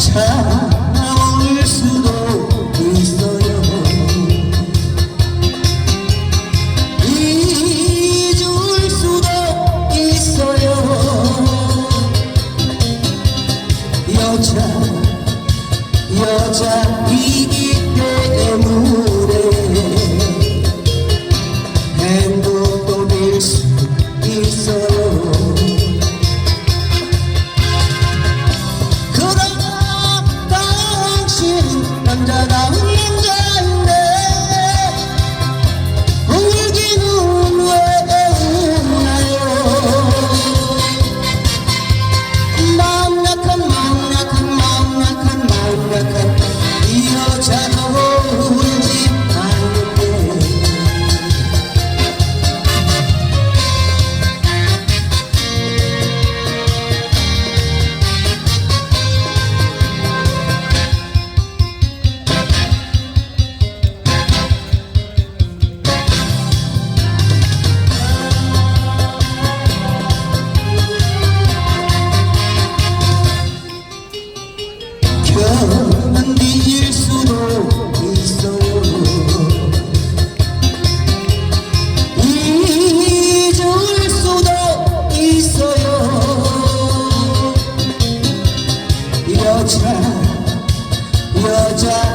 찾아올 수도 있어요. 잊을 수도 있어요. 여자 여자 이기 找到 여자 여자.